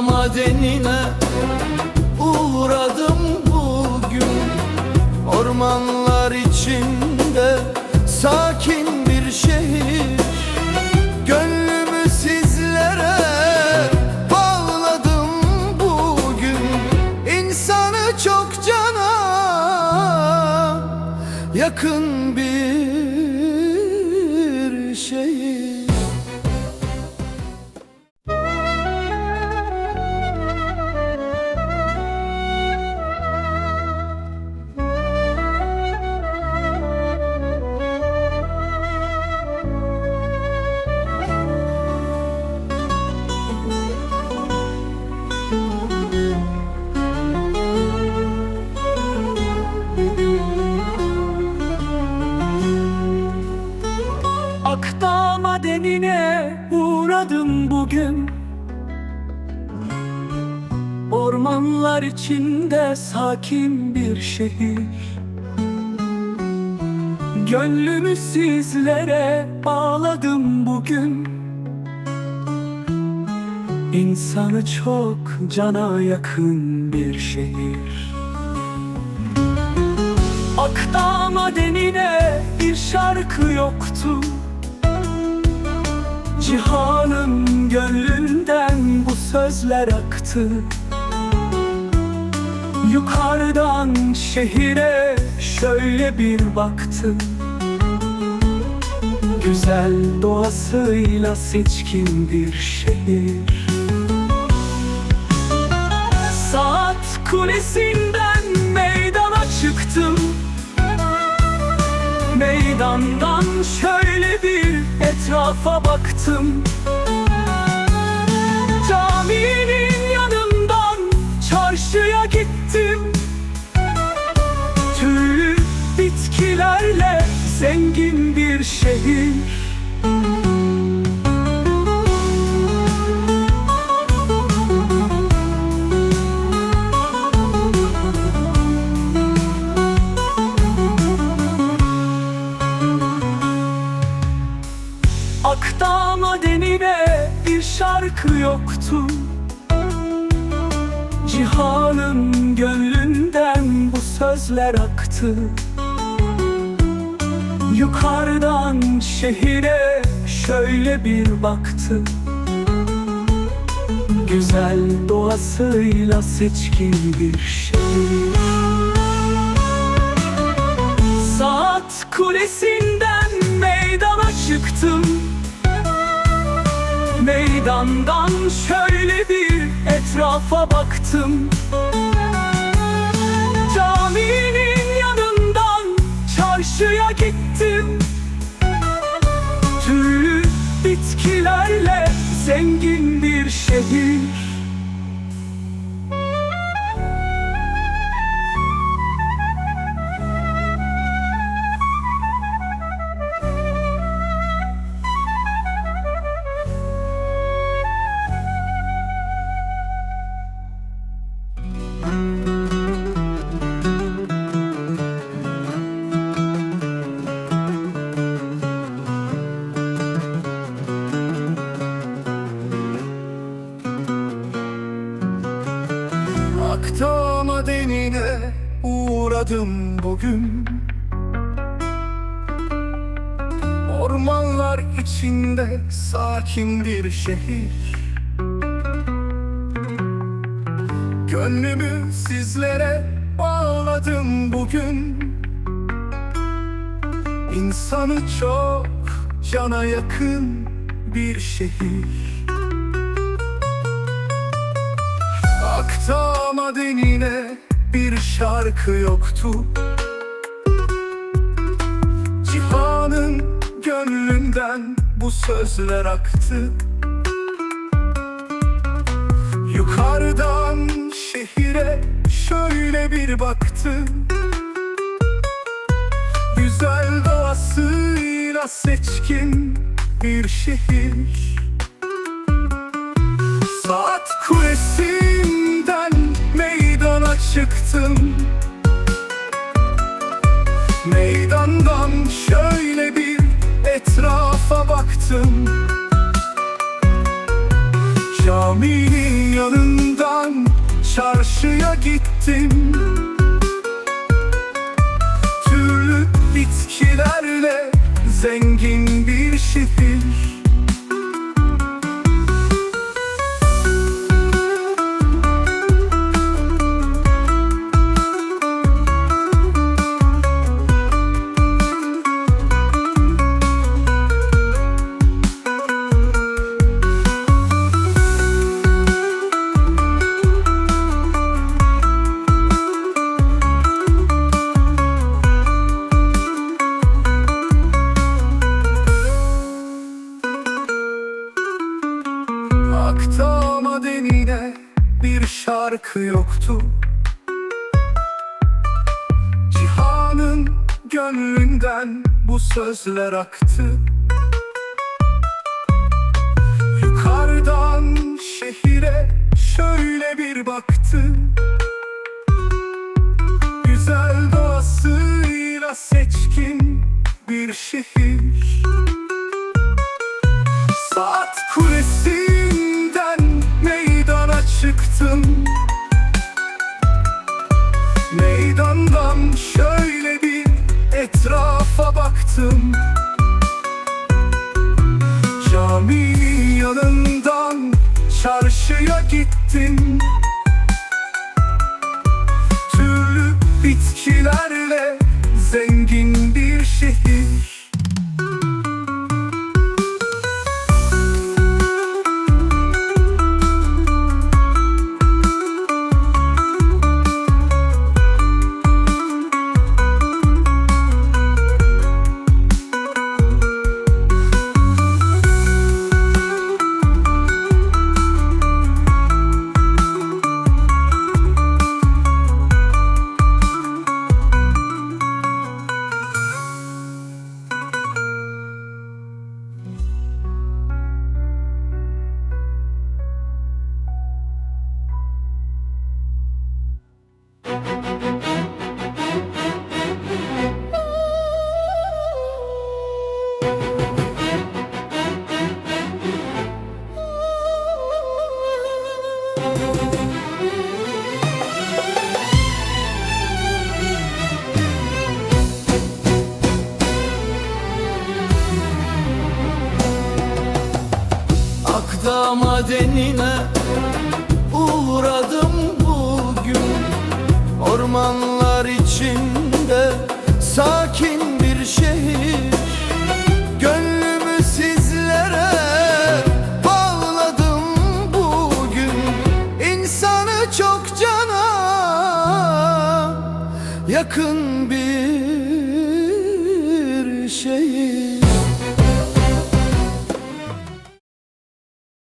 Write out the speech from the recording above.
madenine uğradım bugün. Ormanlar madenine uğradım bugün. Ormanlar içinde sakin bir şehir. Gönlümü sizlere bağladım bugün. İnsanı çok cana yakın bir şehir. Akdağ madenine bir şarkı yoktu Cihanın gönlünden bu sözler aktı. Yukarıdan şehire şöyle bir baktı. Güzel doğasıyla seçkin bir şehir. Saat kulesinden meydana çıktım. Meydandan şöyle etrafa baktım. Caminin yanından çarşıya gittim. Türlü bitkilerle zengin bir şehir yoktu. Cihanın gönlünden bu sözler aktı. Yukarıdan şehire şöyle bir baktı. Güzel doğasıyla seçkin bir şehir Meydandan şöyle bir etrafa baktım uğradım bugün. Ormanlar içinde sakin bir şehir. Gönlümü sizlere bağladım bugün. İnsanı çok cana yakın bir şehir. Akdağ madenine bir şarkı yoktu. Cihanın gönlünden bu sözler aktı. Yukarıdan şehire şöyle bir baktı. Güzel doğasıyla seçkin bir şehir Caminin yanından çarşıya gittim. Türlü bitkilerle zengin gönlünden bu sözler aktı. Yukarıdan şehire şöyle bir baktı. Güzel doğasıyla seçkin bir şehir. Saat kulesinden Akdağ madenine uğradım bugün. Ormanlar içinde sakin bir şehir. Gönlümü sizlere bağladım bugün. İnsanı çok cana yakın